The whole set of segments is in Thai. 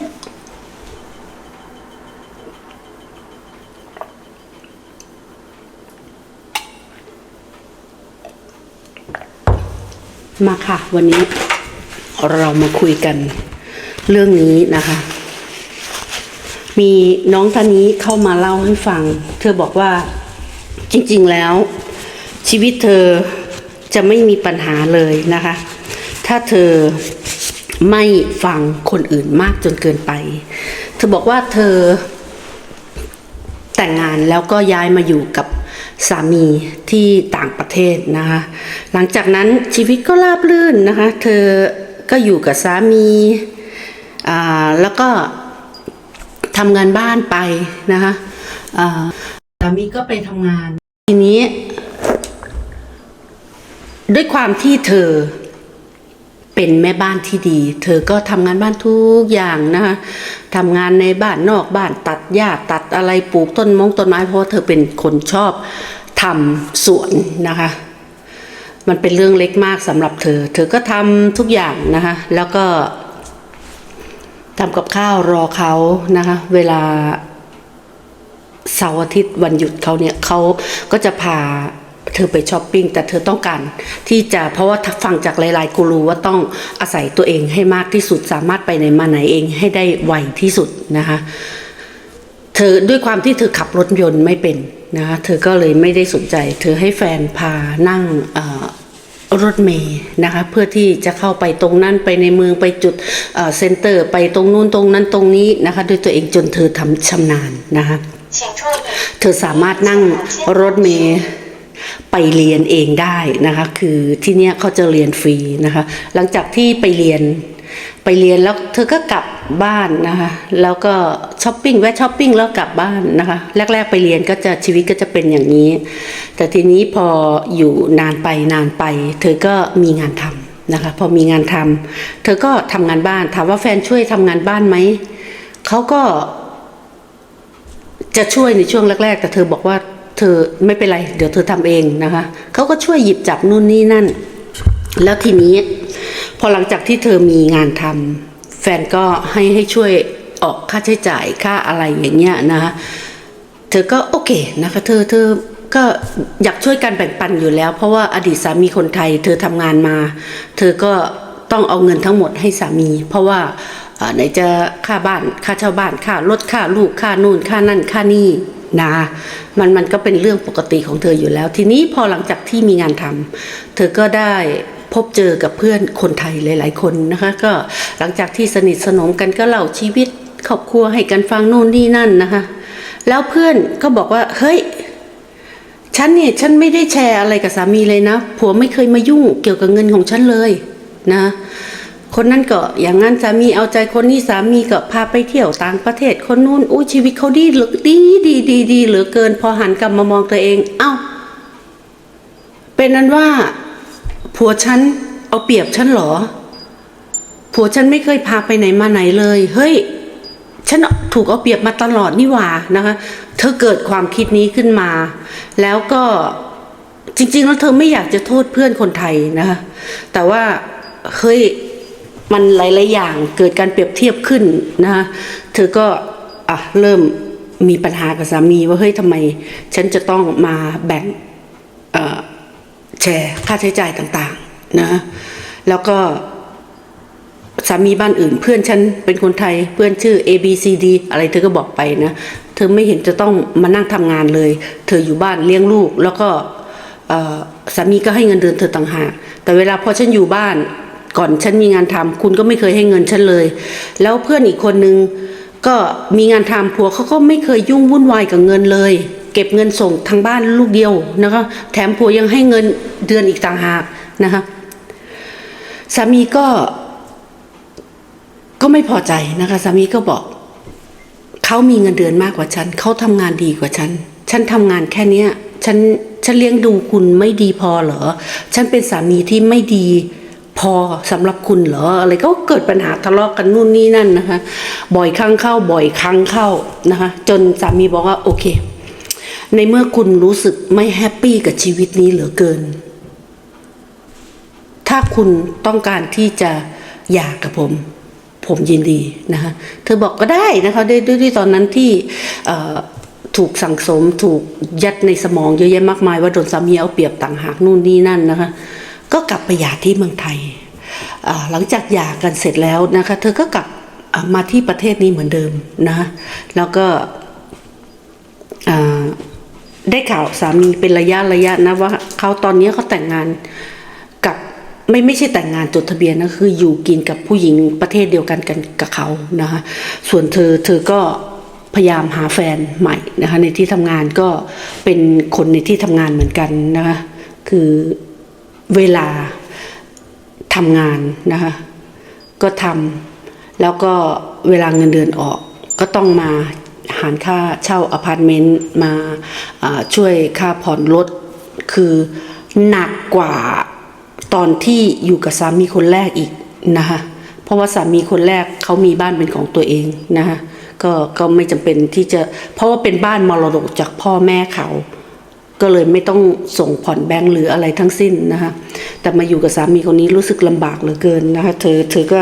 มาค่ะ วันนี้เรามาคุยกันเรื่องนี้นะคะ มีน้องท่านนี้เข้ามาเล่าให้ฟัง เธอบอกว่าจริงๆแล้ว ชีวิตเธอจะไม่มีปัญหาเลยนะคะ ถ้าเธอ ไม่ฟังคนอื่นมากจนเกินไป เธอบอกว่าเธอแต่งงานแล้วก็ย้ายมาอยู่กับสามีที่ต่างประเทศนะคะ หลังจากนั้นชีวิตก็ราบรื่นนะคะ เธอก็อยู่กับสามีอ่าแล้วก็ทำงานบ้านไปนะคะอ่าสามีก็ไปทำงาน ทีนี้ ด้วยความที่เธอ เป็นแม่บ้านที่ดี เธอก็ทำงานบ้านทุกอย่างนะคะทำงานในบ้านนอกบ้านตัดหญ้าตัดอะไรปลูกต้นมงต้นไม้เพราะาเธอเป็นคนชอบทำสวนนะคะ มันเป็นเรื่องเล็กมากสำหรับเธอ เธอก็ทำทุกอย่างนะคะ แล้วก็ทำกับข้าวรอเขานะคะ เวลาเสาร์อาทิตย์วันหยุดเขาเนี่ยเขาก็จะพา เธอไปช้อปปิ้งแต่เธอต้องการที่จะเพราะว่าฟังจากหลาย ๆ กูรูว่าต้องอาศัยตัวเองให้มากที่สุดสามารถไปไหนมาไหนเองให้ได้ไวที่สุดนะคะเธอด้วยความที่เธอขับรถยนต์ไม่เป็นนะคะเธอก็เลยไม่ได้สนใจ เธอให้แฟนพานั่งรถเมย์นะคะเพื่อที่จะเข้าไปตรงนั้นไปในเมืองไปจุดเซ็นเตอร์ ไปตรงนู้นตรงนั้นตรงนี้นะคะด้วยตัวเองจนเธอทำชำนาญนะคะเธอสามารถนั่งรถเมย์ ไปเรียนเองได้นะคะ คือที่เนี้ยเขาจะเรียนฟรีนะคะ หลังจากที่ไปเรียนไปเรียนแล้วเธอก็กลับบ้านนะคะ แล้วก็ช้อปปิ้งแวะช้อปปิ้งแล้วกลับบ้านนะคะ แรก ๆ ไปเรียนก็จะชีวิตก็จะเป็นอย่างนี้ แต่ทีนี้พออยู่นานไปนานไป เธอก็มีงานทำนะคะ พอมีงานทำเธอก็ทำงานบ้านถามว่าแฟนช่วยทำงานบ้านไหมเขาก็จะช่วยในช่วงแรก ๆ แต่เธอบอกว่า เธอไม่เป็นไร เดี๋ยวเธอทำเองนะคะเขาก็ช่วยหยิบจับนู่นนี่นั่น แล้วทีนี้ พอหลังจากที่เธอมีงานทำแฟนก็ให้ให้ช่วยออกค่าใช้จ่ายค่าอะไรอย่างเงี้ยนะคะเธอก็โอเคนะคะ เธอเธอก็อยากช่วยกันแบ่งปันอยู่แล้ว เพราะว่าอดีตสามีคนไทย เธอทำงานมา เธอก็ต้องเอาเงินทั้งหมดให้สามี เพราะว่าไหนจะค่าบ้านค่าเช่าบ้านค่ารถค่าลูกค่านู่นค่านั่นค่านี่ นะมันมันก็เป็นเรื่องปกติของเธออยู่แล้ว ทีนี้พอหลังจากที่มีงานทำเธอก็ได้พบเจอกับเพื่อนคนไทยหลาย ๆ คนนะคะ ก็หลังจากที่สนิทสนมกันก็เล่าชีวิตครอบครัวให้กันฟังนู่นนี่นั่นนะคะ แล้วเพื่อนก็บอกว่าเฮ้ยฉันเนี่ยฉันไม่ได้แชร์อะไรกับสามีเลยนะ ผัวไม่เคยมายุ่งเกี่ยวกับเงินของฉันเลยนะ คนนั้นก็อย่างนั้นสามีเอาใจคนนี้สามีก็พาไปเที่ยวต่างประเทศคนนู้นอู้ชีวิตเขาดีเหลือดีดีดีดีเหลือเกิน พอหันกลับมามองตัวเอง เอ้า เป็นนั้นว่า ผัวฉันเอาเปรียบฉันหรอ ผัวฉันไม่เคยพาไปไหนมาไหนเลย เฮ้ย ฉันถูกเอาเปรียบมาตลอดนี่หว่านะคะ เธอเกิดความคิดนี้ขึ้นมา แล้วก็จริง ๆ แล้วเธอไม่อยากจะโทษเพื่อนคนไทยนะคะแต่ว่าเฮ้ย มันหลาย ๆ อย่างเกิดการเปรียบเทียบขึ้นนะคะเธอก็อะเริ่มมีปัญหากับสามีว่าเฮ้ยทำไม ฉันจะต้องมาแบ่งอ่อแชร์ค่าใช้จ่ายต่าง ๆ นะ แล้วก็สามีบ้านอื่น เพื่อนฉันเป็นคนไทยเพื่อนชื่อ A B C D อะไรเธอก็บอกไปนะ เธอไม่เห็นจะต้องมานั่งทำงานเลย เธออยู่บ้านเลี้ยงลูก แล้วก็สามีก็ให้เงินเดือนเธอต่างหากแต่เวลาพอฉันอยู่บ้าน ก่อนฉันมีงานทำคุณก็ไม่เคยให้เงินฉันเลย แล้วเพื่อนอีกคนนึงก็มีงานทำผัวเขาก็ไม่เคยยุ่งวุ่นวายกับเงินเลย เก็บเงินส่งทางบ้านลูกเดียวนะคะแถมผัวยังให้เงินเดือนอีกต่างหากนะคะสามีก็ก็ไม่พอใจนะคะสามีก็บอกเขามีเงินเดือนมากกว่าฉันเขาทำงานดีกว่าฉัน ฉันทำงานแค่เนี้ยฉันฉันเลี้ยงดูคุณไม่ดีพอเหรอ ฉันเป็นสามีที่ไม่ดี พอสำหรับคุณเหรออะไรก็เกิดปัญหาทะเลาะกันนู่นนี่นั่นนะคะ บ่อยครั้งเข้าบ่อยครั้งเข้านะคะ จนสามีบอกว่าโอเค ในเมื่อคุณรู้สึกไม่แฮปปี้กับชีวิตนี้เหลือเกิน ถ้าคุณต้องการที่จะหย่ากับผม ผมยินดีนะคะเธอบอกก็ได้นะคะด้วยด้วยตอนนั้นที่ถูกสั่งสมถูกยัดในสมองเยอะแยะมากมายว่าโดนสามีเอาเปรียบต่างหากนู่นนี่นั่นนะคะ ก็กลับไปหย่าที่เมืองไทย หลังจากหย่ากันเสร็จแล้วนะคะ เธอก็กลับมาที่ประเทศนี้เหมือนเดิมนะ แล้วก็ได้ข่าวสามีเป็นระยะระยะนะว่าเขาตอนนี้เขาแต่งงานกับไม่ไม่ใช่แต่งงานจดทะเบียนนะคืออยู่กินกับผู้หญิงประเทศเดียวกันกันกับเขานะคะส่วนเธอเธอก็พยายามหาแฟนใหม่นะคะในที่ทำงานก็เป็นคนในที่ทำงานเหมือนกันนะคะคือ เวลาทำงานนะคะก็ทำแล้วก็เวลาเงินเดือนออกก็ต้องมาหารค่าเช่าอพาร์ตเมนต์มาอ่าช่วยค่าผ่อนรถคือหนักกว่าตอนที่อยู่กับสามีคนแรกอีกนะคะเพราะว่าสามีคนแรกเขามีบ้านเป็นของตัวเองนะคะก็ก็ไม่จำเป็นที่จะเพราะว่าเป็นบ้านมรดกจากพ่อแม่เขา ก็เลยไม่ต้องส่งผ่อนแบงค์หรืออะไรทั้งสิ้นนะคะแต่มาอยู่กับสามีคนนี้รู้สึกลำบากเหลือเกินนะคะเธอเธอก็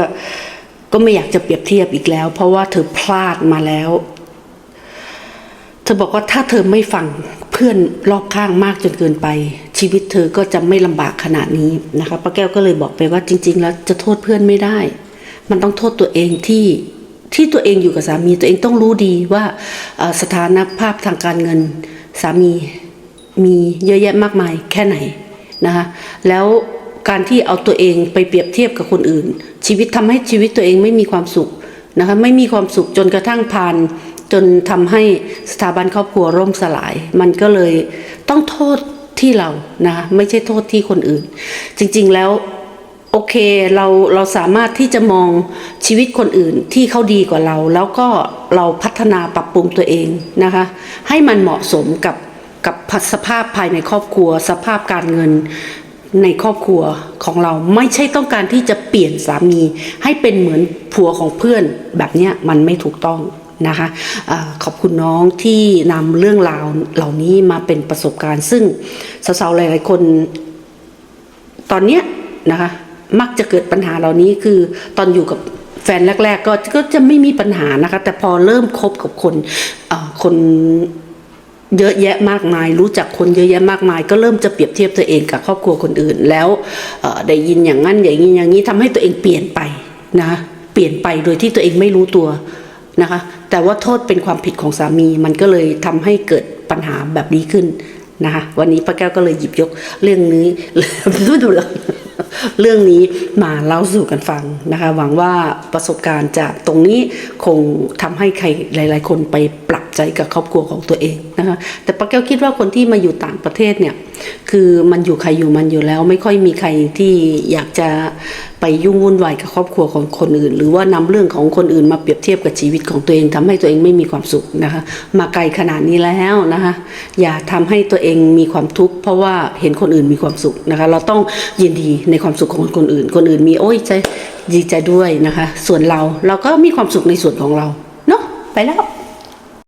ก็ไม่อยากจะเปรียบเทียบอีกแล้ว เพราะว่าเธอพลาดมาแล้ว เธอบอกว่าถ้าเธอไม่ฟังเพื่อนรอบข้างมากจนเกินไป ชีวิตเธอก็จะไม่ลำบากขนาดนี้นะคะป้าแก้วก็เลยบอกไปว่าจริง ๆ แล้วจะโทษเพื่อนไม่ได้ มันต้องโทษตัวเองที่ที่ตัวเองอยู่กับสามีตัวเองต้องรู้ดีว่าสถานภาพทางการเงินสามี มีเยอะแยะมากมายแค่ไหนนะคะแล้วการที่เอาตัวเองไปเปรียบเทียบกับคนอื่น ชีวิตทำให้ชีวิตตัวเองไม่มีความสุขนะคะไม่มีความสุขจนกระทั่งผ่านจนทำให้สถาบันครอบครัวร่มสลาย มันก็เลยต้องโทษที่เรานะไม่ใช่โทษที่คนอื่น จริงๆแล้วโอเคเราเราสามารถที่จะมองชีวิตคนอื่นที่เขาดีกว่าเรา แล้วก็เราพัฒนาปรับปรุงตัวเองนะคะให้มันเหมาะสมกับ กับสภาพภายในครอบครัว สภาพการเงินในครอบครัวของเราไม่ใช่ต้องการที่จะเปลี่ยนสามี ให้เป็นเหมือนผัวของเพื่อนแบบนี้มันไม่ถูกต้องนะคะอาขอบคุณน้องที่นำเรื่องราวเหล่านี้มาเป็นประสบการณ์ ซึ่งสาวๆหลายๆคนตอนเนี้ยนะคะมักจะเกิดปัญหาเหล่านี้คือตอนอยู่กับแฟนแรก ๆ ก็ก็จะไม่มีปัญหานะคะ แต่พอเริ่มคบกับคนคน เยอะแยะมากมาย รู้จักคนเยอะแยะมากมาย ก็เริ่มจะเปรียบเทียบตัวเองกับครอบครัวคนอื่น แล้วได้ยินอย่างนั้นอย่างนี้อย่างนี้ทำให้ตัวเองเปลี่ยนไปนะเปลี่ยนไปโดยที่ตัวเองไม่รู้ตัวนะคะ แต่ว่าโทษเป็นความผิดของสามีมันก็เลยทำให้เกิดปัญหาแบบนี้ขึ้นนะคะวันนี้ป้าแก้วก็เลยหยิบยกเรื่องนี้เรื่องนี้มาเล่าสู่กันฟังนะคะหวังว่าประสบการณ์จากตรงนี้คงทำให้ใครหลาย ๆ คนไปปรับ ใจกับครอบครัวของตัวเองนะคะแต่ป้าแก้วคิดว่าคนที่มาอยู่ต่างประเทศเนี่ยคือมันอยู่ใครอยู่มันอยู่แล้ว ไม่ค่อยมีใครที่อยากจะไปยุ่งวุ่นวายกับครอบครัวของคนอื่น หรือว่านำเรื่องของคนอื่นมาเปรียบเทียบกับชีวิตของตัวเองทำให้ตัวเองไม่มีความสุขนะคะมาไกลขนาดนี้แล้วนะคะอย่าทำให้ตัวเองมีความทุกข์เพราะว่าเห็นคนอื่นมีความสุขนะคะเราต้องยินดีในความสุขของคนอื่น คนอื่นมีโอ้ยใจดีใจด้วยนะคะ ส่วนเราเราก็มีความสุขในส่วนของเราเนาะไปแล้ว